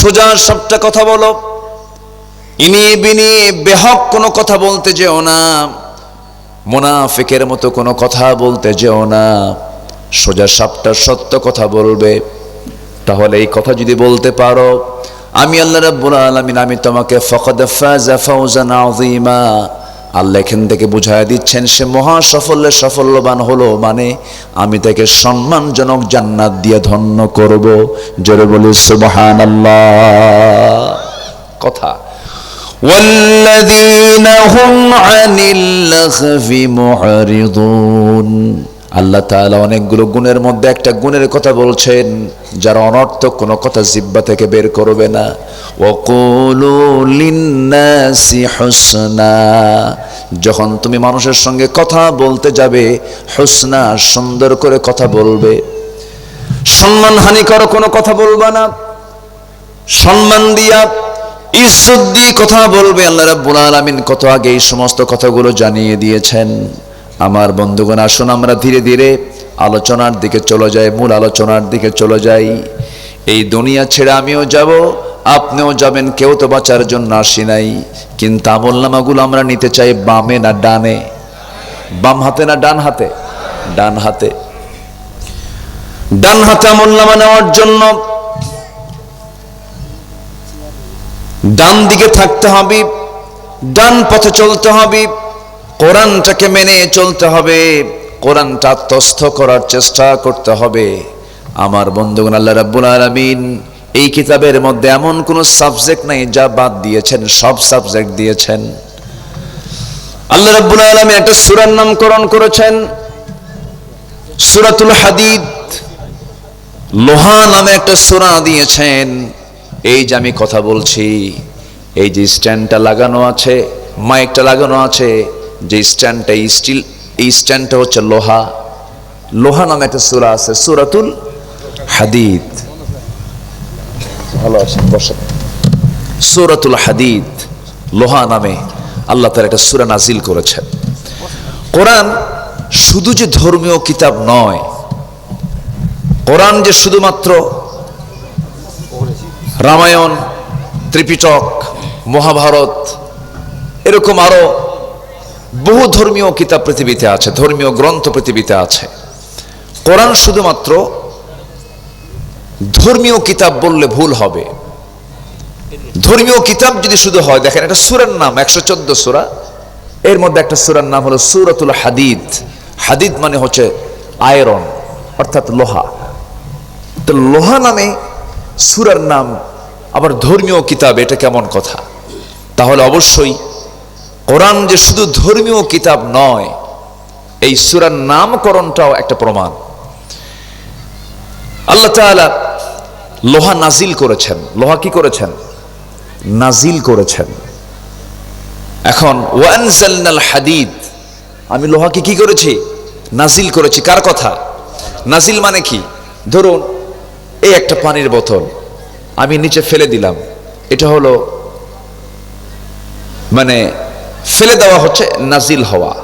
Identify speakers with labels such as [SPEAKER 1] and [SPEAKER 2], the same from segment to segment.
[SPEAKER 1] সোজা সবটা কথা বলো। ইনি বিনি বেহক কোনো কথা বলতে যেও না। মোনাফিকের মতো কোনো কথা বলতে যেও না। সোজা সাপটা সত্য কথা বলবে। তাহলে এই কথা যদি বলতে পারো, আমি আল্লাহ রাব্বুল আলামিন, আমি তোমাকে ফাকাদ ফাজা ফাওজান আযীমা। আল্লাহ এখান থেকে বুঝায় দিচ্ছেন সে মহা সাফল্যে সাফল্যবান হলো মানে আমি তাকে সম্মানজনক জান্নাত দিয়ে ধন্য করব জোরে বলি সুবহানাল্লাহ কথা والذين هم عن اللغو معرضون আল্লাহ তাআলা অনেকগুলো গুণের মধ্যে একটা গুণের কথা বলছেন, যারা অনর্থক কোনো কথা জিব্বা থেকে বের করবে না। হুসনা, যখন তুমি মানুষের সঙ্গে কথা বলতে যাবে, হুসনা, সুন্দর করে কথা বলবে। সম্মান হানিকর কোনো কথা বলবা না। সম্মান দিয়া ইজ্জত দিয়ে কথা বলবে। আল্লাহ রাব্বুল আলামিন কত আগে এই সমস্ত কথাগুলো জানিয়ে দিয়েছেন। আমার বন্ধুগণ, আসুন আমরা ধীরে ধীরে আলোচনার দিকে চলে যাই, মূল আলোচনার দিকে চলে যাই। এই দুনিয়া ছেড়ে আমিও যাব, আপনিও যাবেন, কেউ তো বাঁচার জন্য আসি নাই। কিন্তু আমল নামাগুলো আমরা নিতে চাই বামে না ডানে। বাম হাতে না ডান হাতে? ডান হাতে। ডান হাতে আমলনামা নেওয়ার জন্য ডান দিকে থাকতে হবে, ডান পথে চলতে হবে। কোরআনটাকে মেনে চলতে হবে, কোরআনটা আত্মস্থ করার চেষ্টা করতে হবে। আমার বন্ধুগণ, আল্লাহ রাব্বুল আলামিন এই কিতাবের মধ্যে এমন কোনো সাবজেক্ট নাই যা বাদ দিয়েছেন, সব সাবজেক্ট দিয়েছেন। আল্লাহ রাব্বুল আলামিন একটা সূরার নামকরণ করেছেন, সূরাতুল হাদিদ। লোহা নামে একটা সূরা দিয়েছেন। এই যে আমি কথা বলছি, এই যে স্ট্যান্ডটা লাগানো আছে, মাইকটা লাগানো আছে যে স্ট্যান্ডটা, এই স্টিল, এই স্ট্যান্ডটা হচ্ছে লোহা। লোহা নামে একটা সুরা আছে, সুরাতুল হাদিদ। ভালো আছে সুরাতুল হাদিদ, লোহা নামে আল্লাহ তার একটা সুরা নাজিল করেছেন। কোরআন শুধু যে ধর্মীয় কিতাব নয়, কোরআন যে শুধুমাত্র রামায়ণ, ত্রিপিটক, মহাভারত, এরকম আরও বহু ধর্মীয় কিতাব পৃথিবীতে আছে, ধর্মীয় গ্রন্থ পৃথিবীতে আছে। কোরআন শুধুমাত্র ধর্মীয় কিতাব বললে ভুল হবে। ধর্মীয় কিতাব যদি শুধু হয়, দেখেন একটা সুরার নাম, একশো চোদ্দ সুরা। এর মধ্যে একটা সুরার নাম হলো সুরাতুল হাদিদ। হাদিদ মানে হচ্ছে আয়রন, অর্থাৎ লোহা। তো লোহা নামে সুরার নাম, আবার ধর্মীয় কিতাব, এটা কেমন কথা? তাহলে অবশ্যই কোরআন যে শুধু ধর্মীয় কিতাব নয়, এই সুরার নামকরণটাও একটা প্রমাণ। আল্লাহ লোহা নাজিল করেছেন। লোহা কি করেছেন? নাজিল করেছেন। এখন ওয়ানজালনাল হাদিদ। আমি লোহাকে কি করেছি? নাজিল করেছি। কার কথা? নাজিল মানে কি? ধরুন, এই একটা পানির বোতল আমি নিচে ফেলে দিলাম। এটা হলো মানে ফেলে দেওয়া হচ্ছে নাজিল হওয়া।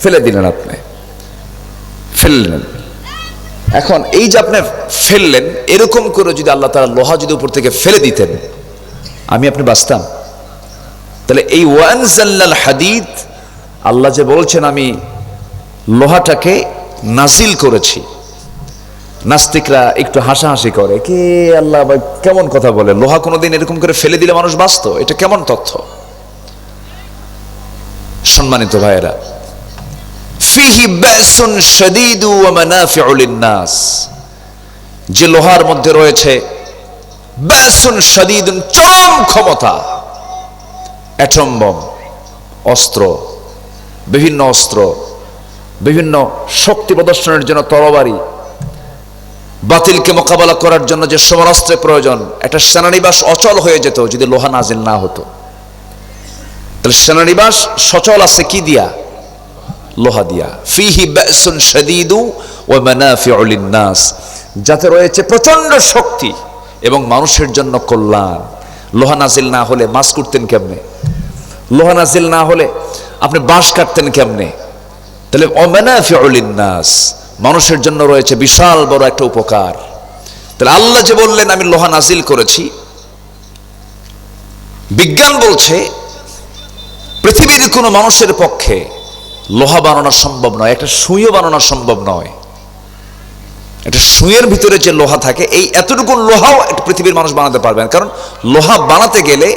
[SPEAKER 1] ফেলে দিলেন আপনি। ফেললেন। এখন এই যে আপনি ফেললেন, এরকম করে যদি আল্লাহ তারা লোহা যদি উপর থেকে ফেলে দিতেন, আমি আপনি বাঁচতাম? তাহলে এই ওয়ানজাল্লাল হাদিদ, আল্লাহ যে বলছেন, আমি লোহাটাকে নাজিল করেছি। নাস্তিকরা একটু হাসাহাসি করে, কে আল্লাহ কেমন কথা বলে? লোহা কোনোদিন এরকম করে ফেলে দিলে মানুষ বাঁচত? এটা কেমন তথ্য? সম্মানিত ভাইয়েরা। যে লোহার মধ্যে রয়েছে চরম ক্ষমতা অস্ত্র, বিভিন্ন অস্ত্র, বিভিন্ন শক্তি প্রদর্শনের জন্য তরবারি, বাতিলকে মোকাবেলা করার জন্য যে সমরাস্ত্রের প্রয়োজন একটা সেনানিবাস অচল হয়ে যেত যদি লোহা নাজিল না হতো। তাহলে সেনানিবাস সচল আছে কি দিয়া? লোহা দিয়া। ফিহি লিন-নাস। যাতে রয়েছে প্রচণ্ড শক্তি এবং মানুষের জন্য কল্যাণ। লোহা নাজিল না হলে মাছ করতেন কেমনে? লোহা নাজিল না হলে আপনি বাঁশ কাটতেন কেমনে? তাহলে লিন-নাস। মানুষের জন্য রয়েছে বিশাল বড় একটা উপকার। তাহলে আল্লাহ যে বললেন, আমি লোহা নাজিল করেছি। বিজ্ঞান বলছে পৃথিবীর কোনো মানুষের পক্ষে লোহা বানানো সম্ভব নয়, একটা সুইও বানানো সম্ভব নয়। একটা সুইয়ের ভিতরে যে লোহা থাকে, এই এতটুকু লোহাও একটা পৃথিবীর মানুষ বানাতে পারবে না। কারণ লোহা বানাতে গেলে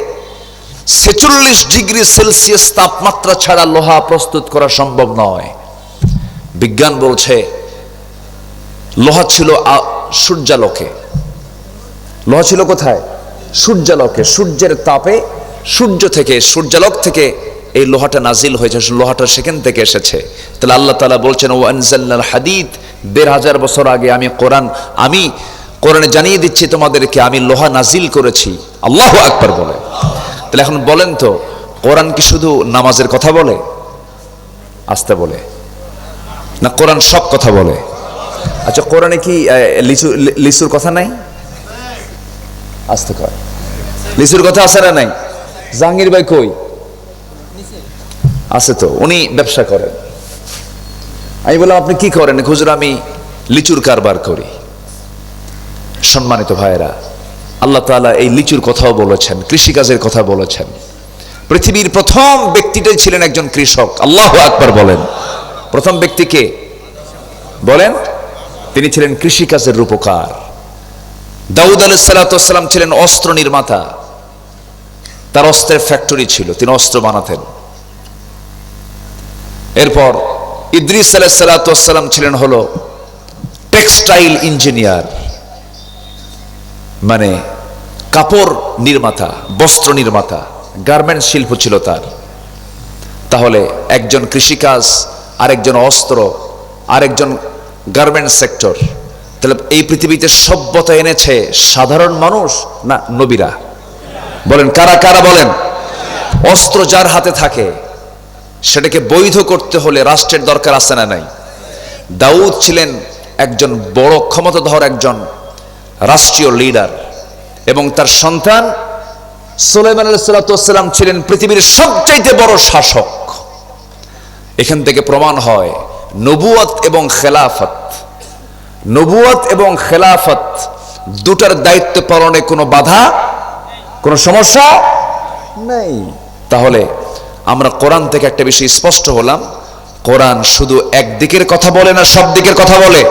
[SPEAKER 1] ছেচল্লিশ ডিগ্রি সেলসিয়াস তাপমাত্রা ছাড়া লোহা প্রস্তুত করা সম্ভব নয়। বিজ্ঞান বলছে, লোহা ছিল সূর্যালোকে। লোহা ছিল কোথায়? সূর্যালোকে। সূর্যের তাপে সূর্য থেকে, সূর্যালোক থেকে এই লোহাটা নাজিল হয়েছে লোহাটা সেখান থেকে এসেছে। তাহলে আল্লাহ তালা বলছেন ও আনজাল্লাল হাদিদ, দেড় হাজার বছর আগে আমি কোরআন, আমি কোরআনে জানিয়ে দিচ্ছি তোমাদেরকে, আমি লোহা নাজিল করেছি। আল্লাহ আকবার বলে। তাহলে এখন বলেন তো, কোরআন কি শুধু নামাজের কথা বলে? আসতে বলে। না, কোরআন সব কথা বলে? আচ্ছা কোরআনে কি লিচু লিচুর কথা নাই? আসতে কয় লিচুর কথা আছে না নাই? জাহাঙ্গীর ভাই কই? আছে তো, উনি ব্যবসা করেন। আমি বললাম, আপনি কি করেন? খুচরো আমি লিচুর কারবার করি। সম্মানিত ভাইয়েরা, আল্লাহ তাআলা এই লিচুর কথাও বলেছেন, কৃষিকাজের কথা বলেছেন। পৃথিবীর প্রথম ব্যক্তিটাই ছিলেন একজন কৃষক, আল্লাহ আকবর বলেন। প্রথম ব্যক্তিকে বলেন, তিনি ছিলেন কৃষিকাজের রূপকার। দাউদ আলাইসালাম ছিলেন অস্ত্র নির্মাতা। তার অস্ত্রের ফ্যাক্টরি ছিল, তিনি অস্ত্র বানাতেন। এরপর ইদ্রিস আলাইসালাম ছিলেন হলো টেক্সটাইল ইঞ্জিনিয়ার মানে কাপড় নির্মাতা, বস্ত্র নির্মাতা গার্মেন্ট শিল্প ছিল তার। তাহলে একজন কৃষিকাজ, আরেকজন অস্ত্র, আরেকজন গার্মেন্ট সেক্টর। তাহলে এই পৃথিবীতে সভ্যতা এনেছে সাধারণ মানুষ না নবীরা? বলেন, কারা কারা বলেন? অস্ত্র যার হাতে থাকে সেটাকে বৈধ করতে হলে রাষ্ট্রের দরকার আছে না নাই। দাউদ ছিলেন একজন বড় ক্ষমতাধর একজন রাষ্ট্রীয় লিডার এবং তার সন্তান সুলাইমান আলাইসাল্লাম ছিলেন পৃথিবীর সবচাইতে বড় শাসক। এখান থেকে প্রমাণ হয় নবুয়ত এবং খেলাফত। নবুয়ত এবং খেলাফত দুটার দায়িত্ব পালনে কোনো বাধা, কোনো সমস্যা নেই। তাহলে আমরা কোরআন থেকে একটা বিষয় স্পষ্ট হলাম। কোরআন শুধু একদিকের কথা বলে না সব দিকের কথা বলে।